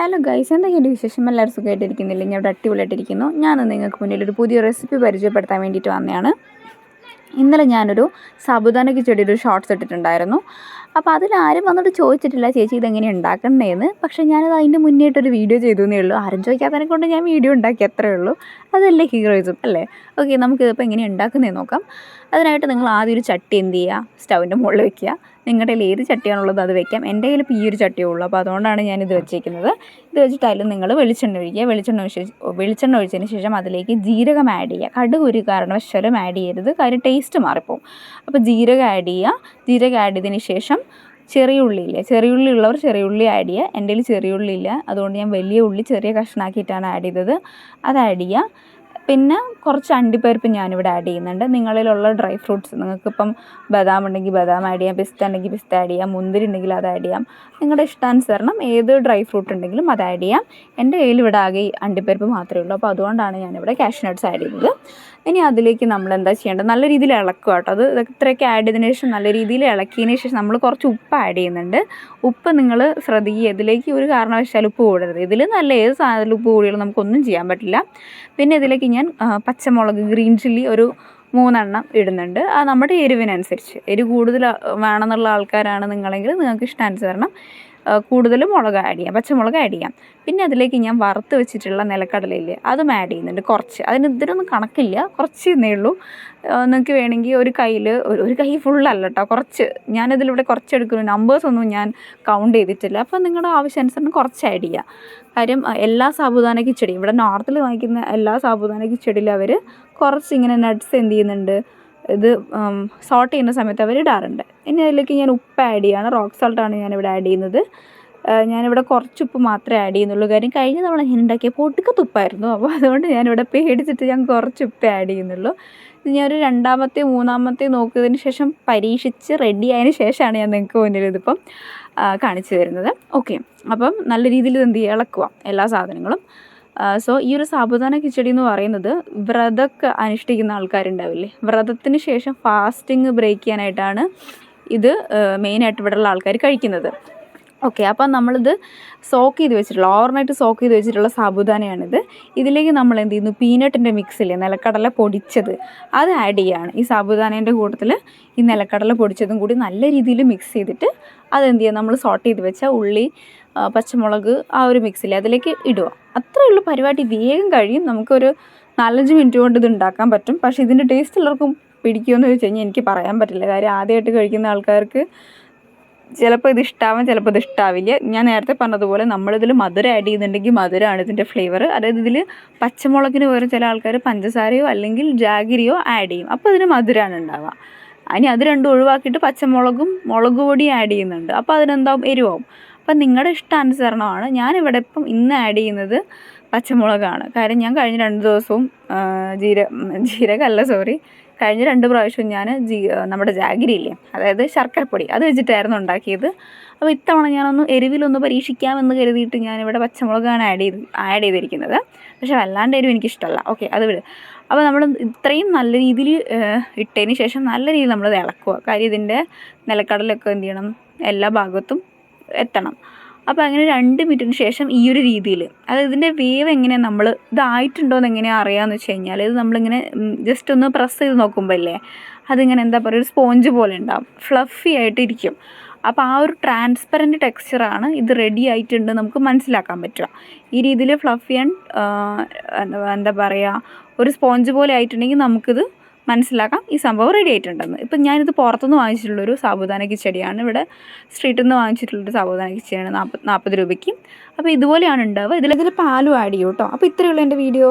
Hello guys എന്തൊക്കെയുണ്ട് വിശേഷം? എല്ലാവരും സുഖമായിട്ടിരിക്കുന്നില്ല? ഞാൻ ഇവിടെ അടിപൊളിയായിട്ടിരിക്കുന്നു. ഞാൻ നിങ്ങൾക്ക് മുന്നിൽ ഒരു പുതിയ റെസിപ്പി പരിചയപ്പെടുത്താൻ വേണ്ടിയിട്ട് വന്നതാണ്. ഇന്നലെ ഞാനൊരു സാബുദാന കിച്ചടി ഒരു ഷോർട്ട്സ് ഇട്ടിട്ടുണ്ടായിരുന്നു. അപ്പോൾ അതിലാരും വന്നിട്ട് ചോദിച്ചിട്ടില്ല ചേച്ചി ഇതെങ്ങനെ ഉണ്ടാക്കണ്ടേന്ന്? പക്ഷേ ഞാനത് അതിന്റെ മുന്നേട്ടൊരു വീഡിയോ ചെയ്തു എന്നേ ഉള്ളൂ. ആരും ചോദിക്കാത്തതിനെ കൊണ്ട് ഞാൻ വീഡിയോ ഉണ്ടാക്കി അത്രേ ഉള്ളൂ. അതല്ലേ ഹീറോയിസം അല്ലേ? ഓക്കെ നമുക്ക് ഇതിപ്പോൾ എങ്ങനെ ഉണ്ടാക്കുന്നതെന്ന് നോക്കാം. അതിനായിട്ട് നിങ്ങൾ ആദ്യം ഒരു ചട്ടി എന്ത് ചെയ്യുക? സ്റ്റൗവിന്റെ മുകളിൽ വെക്കുക. നിങ്ങളുടെ കയ്യിൽ ഏത് ചട്ടിയാണുള്ളത് അത് വെക്കാം. എന്റെ കയ്യിൽ ഈ ഒരു ചട്ടിയേ ഉള്ളൂ. അപ്പോൾ അതുകൊണ്ടാണ് ഞാൻ ഇത് വെച്ചേക്കുന്നത്. ഇത് വെച്ചിട്ട് അതിൽ നിങ്ങൾ വെളിച്ചെണ്ണ ഒഴിക്കുക. വെളിച്ചെണ്ണ ഒഴിച്ച് വെളിച്ചെണ്ണ ഒഴിച്ചതിന് ശേഷം അതിലേക്ക് ജീരകം ആഡ് ചെയ്യുക. കടുക് ഒരു കാരണവശാലും ആഡ് ചെയ്യരുത്. കാര്യം ടേസ്റ്റ് മാറിപ്പോവും. അപ്പോൾ ജീരകം ആഡ് ചെയ്യുക. ജീരകം ആഡ് ചെയ്തതിന് ശേഷം ചെറിയ ഉള്ളിയില്ലേ ചെറിയ ഉള്ളി ഉള്ളവർ ചെറിയ ഉള്ളി ആഡ് ചെയ്യുക. എന്റെ കയ്യിൽ ചെറിയ ഉള്ളി ഇല്ല. അതുകൊണ്ട് ഞാൻ വലിയ ഉള്ളി ചെറിയ കഷ്ണാക്കിയിട്ടാണ് ആഡ് ചെയ്തത്. അത് ആഡ് ചെയ്യുക. പിന്നെ കുറച്ച് അണ്ടിപ്പരിപ്പ് ഞാനിവിടെ ആഡ് ചെയ്യുന്നുണ്ട്. നിങ്ങളിലുള്ള ഡ്രൈ ഫ്രൂട്ട്സ് നിങ്ങൾക്കിപ്പം ബദാം ഉണ്ടെങ്കിൽ ബദാം ആഡ് ചെയ്യാം. പിസ്ത ഉണ്ടെങ്കിൽ പിസ്ത ആഡ് ചെയ്യാം. മുന്തിരി ഉണ്ടെങ്കിൽ അത് ആഡ് ചെയ്യാം. നിങ്ങളുടെ ഇഷ്ടാനുസരണം ഏത് ഡ്രൈ ഫ്രൂട്ട് ഉണ്ടെങ്കിലും അത് ആഡ് ചെയ്യാം. എന്റെ കയ്യിൽ ഇവിടെ ആകെ അണ്ടിപ്പരിപ്പ് മാത്രമേ ഉള്ളൂ. അപ്പോൾ അതുകൊണ്ടാണ് ഞാനിവിടെ ക്യാഷ് നട്ട്സ് ആഡ് ചെയ്യുന്നത്. ഇനി അതിലേക്ക് നമ്മൾ എന്താ ചെയ്യേണ്ടത്? നല്ല രീതിയിൽ ഇളക്കുക കേട്ടോ. അത് ഇത്രയൊക്കെ ആഡ് ചെയ്തതിന് ശേഷം നല്ല രീതിയിൽ ഇളക്കിയതിന് ശേഷം നമ്മൾ കുറച്ച് ഉപ്പ് ആഡ് ചെയ്യുന്നുണ്ട്. ഉപ്പ് നിങ്ങൾ ശ്രദ്ധിക്കുക. ഇതിലേക്ക് ഒരു കാരണവശാലും ഉപ്പ് കൂടരുത്. ഇതിൽ നല്ല ഏത് സാധനത്തിൽ ഉപ്പ് കൂടിയാലും നമുക്കൊന്നും ചെയ്യാൻ പറ്റില്ല. പിന്നെ ഇതിലേക്ക് ഞാൻ പച്ചമുളക് ഗ്രീൻ ചില്ലി ഒരു മൂന്നെണ്ണം ഇടുന്നുണ്ട്. അത് നമ്മുടെ എരിവിനനുസരിച്ച്. എരിവ് കൂടുതൽ വേണമെന്നുള്ള ആൾക്കാരാണ് നിങ്ങളെങ്കിൽ നിങ്ങൾക്ക് ഇഷ്ടാനുസരണം കൂടുതൽ മുളക് ആഡ് ചെയ്യാം പച്ചമുളക് ആഡ് ചെയ്യാം. പിന്നെ അതിലേക്ക് ഞാൻ വറുത്ത് വെച്ചിട്ടുള്ള നിലക്കടലയില്ലേ അതും ആഡ് ചെയ്യുന്നുണ്ട് കുറച്ച്. അതിന് ഇതിനൊന്നും കണക്കില്ല കുറച്ച് ഇന്നേ ഉള്ളൂ. നിങ്ങൾക്ക് വേണമെങ്കിൽ ഒരു കയ്യിൽ ഒരു ഒരു കൈ ഫുള്ളല്ല കേട്ടോ കുറച്ച്. ഞാനിതിലൂടെ കുറച്ച് എടുക്കുന്നു നമ്പേഴ്സൊന്നും ഞാൻ കൗണ്ട് ചെയ്തിട്ടില്ല. അപ്പോൾ നിങ്ങളുടെ ആവശ്യാനുസരണം കുറച്ച് ആഡ് ചെയ്യുക കാര്യം എല്ലാ സാബുദാന കിച്ചടി ഇവിടെ നോർത്തിൽ വാങ്ങിക്കുന്ന എല്ലാ സാബുദാന കിച്ചടിയിലും അവർ കുറച്ച് ഇങ്ങനെ നട്ട്സ് എന്ത് ചെയ്യുന്നുണ്ട് ഇത് സോട്ട് ചെയ്യുന്ന സമയത്ത് അവർ ഇടാറുണ്ട്. ഇനി അതിലേക്ക് ഞാൻ ഉപ്പ് ആഡ് ചെയ്യാണ്. റോക്ക് സോൾട്ടാണ് ഞാനിവിടെ ആഡ് ചെയ്യുന്നത്. ഞാനിവിടെ കുറച്ച് ഉപ്പ് മാത്രമേ ആഡ് ചെയ്യുന്നുള്ളൂ. കാര്യം കഴിഞ്ഞ തവണ ഞാൻ ഉണ്ടാക്കിയ പൊട്ടിക്കത്ത് ഉപ്പായിരുന്നു. അപ്പോൾ അതുകൊണ്ട് ഞാനിവിടെ പേടിച്ചിട്ട് ഞാൻ കുറച്ച് ഉപ്പ് ആഡ് ചെയ്യുന്നുള്ളൂ. ഞാനൊരു രണ്ടാമത്തെ മൂന്നാമത്തെ നോക്കിയതിന് ശേഷം പരീക്ഷിച്ച് റെഡി ആയതിന് ശേഷമാണ് ഞാൻ നിങ്ങൾക്ക് മുന്നിൽ ഇതിപ്പം കാണിച്ചു തരുന്നത്. ഓക്കെ അപ്പം നല്ല രീതിയിൽ ഇത് എന്ത് ചെയ്യുക ഇളക്കുക എല്ലാ സാധനങ്ങളും. സോ ഈ ഒരു സാബുദാന കിച്ചടി എന്ന് പറയുന്നത് വ്രതമൊക്കെ അനുഷ്ഠിക്കുന്ന ആൾക്കാരുണ്ടാവില്ലേ? വ്രതത്തിന് ശേഷം ഫാസ്റ്റിംഗ് ബ്രേക്ക് ചെയ്യാനായിട്ടാണ് ഇത് മെയിനായിട്ട് ഇവിടെയുള്ള ആൾക്കാർ കഴിക്കുന്നത്. ഓക്കെ അപ്പം നമ്മളിത് സോക്ക് ചെയ്ത് വെച്ചിട്ടുള്ള ഓവർനൈറ്റ് സോക്ക് ചെയ്ത് വെച്ചിട്ടുള്ള സാബുദാനയാണിത്. ഇതിലേക്ക് നമ്മൾ എന്ത് ചെയ്യുന്നു? പീനട്ടിന്റെ മിക്സിൽ നിലക്കടല പൊടിച്ചത്. അത് ആഡ് ചെയ്യുകയാണ് ഈ സാബുദാനേന്റെ കൂട്ടത്തിൽ ഈ നിലക്കടല പൊടിച്ചതും കൂടി നല്ല രീതിയിൽ മിക്സ് ചെയ്തിട്ട് അതെന്ത് ചെയ്യുക നമ്മൾ സോട്ട് ചെയ്ത് വെച്ച ഉള്ളി പച്ചമുളക് ആ ഒരു മിക്സിൽ അതിലേക്ക് ഇടുക. അത്രയേ ഉള്ളൂ പരിപാടി. വേഗം കഴിയും. നമുക്കൊരു നാലഞ്ച് മിനിറ്റ് കൊണ്ട് ഇത് ഉണ്ടാക്കാൻ പറ്റും. പക്ഷേ ഇതിന്റെ ടേസ്റ്റ് എല്ലാവർക്കും പിടിക്കുമെന്ന് ചോദിച്ചു കഴിഞ്ഞാൽ എനിക്ക് പറയാൻ പറ്റില്ല. കാര്യം ആദ്യമായിട്ട് കഴിക്കുന്ന ആൾക്കാർക്ക് ചിലപ്പോൾ ഇത് ഇഷ്ടാവാം ചിലപ്പോൾ ഇത് ഇഷ്ടാവില്ല. ഞാൻ നേരത്തെ പറഞ്ഞതുപോലെ നമ്മളിതിൽ മധുരം ആഡ് ചെയ്യുന്നുണ്ടെങ്കിൽ മധുരമാണ് ഇതിന്റെ ഫ്ലേവർ അതായത് ഇതിൽ പച്ചമുളകിന് പകരം ചില ആൾക്കാർ പഞ്ചസാരയോ അല്ലെങ്കിൽ ജാഗിരിയോ ആഡ് ചെയ്യും. അപ്പോൾ അതിന് മധുരമാണ് ഉണ്ടാവുക. ഇനി അത് രണ്ടും ഒഴിവാക്കിയിട്ട് പച്ചമുളകും മുളക് ആഡ് ചെയ്യുന്നുണ്ട്. അപ്പോൾ അതിനെന്താവും? എരിവാവും. അപ്പം നിങ്ങളുടെ ഇഷ്ടാനുസരണമാണ് ഞാനിവിടെ ഇപ്പം ഇന്ന് ആഡ് ചെയ്യുന്നത് പച്ചമുളകാണ്. കാര്യം ഞാൻ കഴിഞ്ഞ രണ്ട് ദിവസവും ജീര ജീരകമല്ല സോറി കഴിഞ്ഞ രണ്ട് പ്രാവശ്യവും ഞാൻ ജീ നമ്മുടെ ജാഗിരി ഇല്ലേ? അതായത് ശർക്കരപ്പൊടി. അത് വെച്ചിട്ടായിരുന്നു ഉണ്ടാക്കിയത്. അപ്പോൾ ഇത്തവണ ഞാനൊന്ന് എരിവിലൊന്ന് പരീക്ഷിക്കാമെന്ന് കരുതിയിട്ട് ഞാനിവിടെ പച്ചമുളകാണ് ആഡ് ചെയ്ത് ആഡ് ചെയ്തിരിക്കുന്നത്. പക്ഷേ വല്ലാണ്ട് എരിവ് എനിക്കിഷ്ടമല്ല ഓക്കെ അത് വിട്. അപ്പോൾ നമ്മൾ ഇത്രയും നല്ല രീതിയിൽ ഇട്ടതിന് ശേഷം നല്ല രീതിയിൽ നമ്മളത് ഇളക്കുക കാര്യം ഇതിന്റെ നിലക്കടലൊക്കെ എന്ത് ചെയ്യണം? എല്ലാ ഭാഗത്തും എത്തണം. അപ്പോൾ അങ്ങനെ രണ്ട് മിനിറ്റിന് ശേഷം ഈ ഒരു രീതിയിൽ അതായത് ഇതിന്റെ വേവ് എങ്ങനെയാണ് നമ്മൾ ഇതായിട്ടുണ്ടോ എന്ന് എങ്ങനെയാണ് അറിയാമെന്ന് വെച്ച് കഴിഞ്ഞാൽ ഇത് നമ്മളിങ്ങനെ ജസ്റ്റ് ഒന്ന് പ്രസ് ചെയ്ത് നോക്കുമ്പോൾ അല്ലേ അതിങ്ങനെ എന്താ പറയുക ഒരു സ്പോഞ്ച് പോലെ ഉണ്ടാവും. ഫ്ലഫി ആയിട്ട് ഇരിക്കും. അപ്പോൾ ആ ഒരു ട്രാൻസ്പെറന്റ് ടെക്സ്ചറാണ് ഇത് റെഡി ആയിട്ടുണ്ട് നമുക്ക് മനസ്സിലാക്കാൻ പറ്റുക. ഈ രീതിയിൽ ഫ്ലഫി ആൻഡ് എന്താ പറയുക ഒരു സ്പോഞ്ച് പോലെ ആയിട്ടുണ്ടെങ്കിൽ നമുക്കിത് മനസ്സിലാക്കാം. ഈ സംഭവം റെഡി ആയിട്ടുണ്ടെന്ന്. ഇപ്പം ഞാനിത് പുറത്തുനിന്ന് വാങ്ങിച്ചിട്ടുള്ളൊരു സാബുദാന കിച്ചടിയാണ്. ഇവിടെ സ്ട്രീറ്റിൽ നിന്ന് വാങ്ങിച്ചിട്ടുള്ളൊരു സാബുദാന കിച്ചടിയാണ് നാൽപ്പത് നാൽപ്പത് രൂപയ്ക്ക്. അപ്പോൾ ഇതുപോലെയാണ് ഉണ്ടാവുക. ഇതിൽ ഇതിൽ പാലും ആഡ് ചെയ്യും കേട്ടോ അപ്പോൾ ഇത്രയുള്ള എന്റെ വീഡിയോ